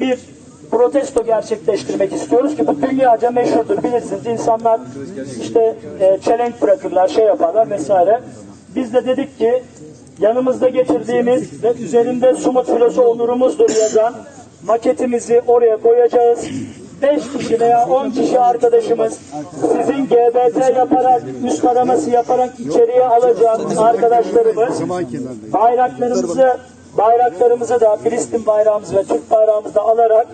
bir protesto gerçekleştirmek istiyoruz ki bu dünyaca meşhurdur bilirsiniz. İnsanlar işte e, challenge bırakırlar, şey yaparlar vesaire. Biz de dedik ki yanımızda getirdiğimiz ve üzerinde Sumut filosu onurumuzdur yazan maketimizi oraya koyacağız. 5 kişi veya 10 kişi arkadaşımız sizin GBT yaparak, üst araması yaparak içeriye alacak arkadaşlarımız bayraklarımızı bayraklarımızı da Filistin bayrağımızı ve Türk bayrağımızı da alarak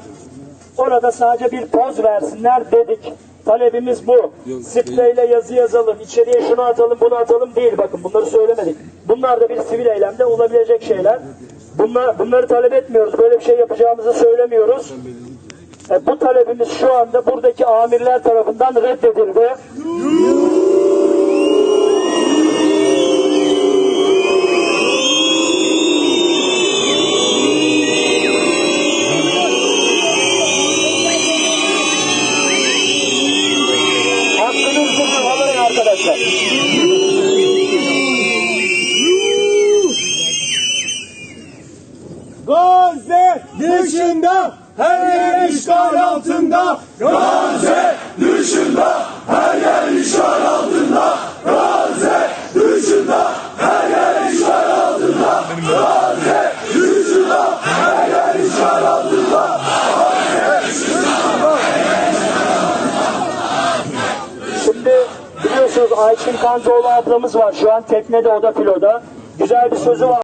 orada sadece bir poz versinler dedik. Talebimiz bu. Spreyle yazı yazalım, içeriye şunu atalım, bunu atalım değil. Bakın bunları söylemedik. Bunlar da bir sivil eylemde olabilecek şeyler. Bunlar, bunları talep etmiyoruz. Böyle bir şey yapacağımızı söylemiyoruz. E, bu talebimiz şu anda buradaki amirler tarafından reddedildi. Hakkınızdır arkadaşlar. Gazze dışında her yer işgal altında. Gazze dışında her yer işgal altında. Gazze dışında her yer işgal altında. Gazze dışında her yer işgal altında. Şimdi biliyorsunuz Ayçin Kantoğlu ablamız var. Şu an teknede o da filoda. Güzel bir sözü var.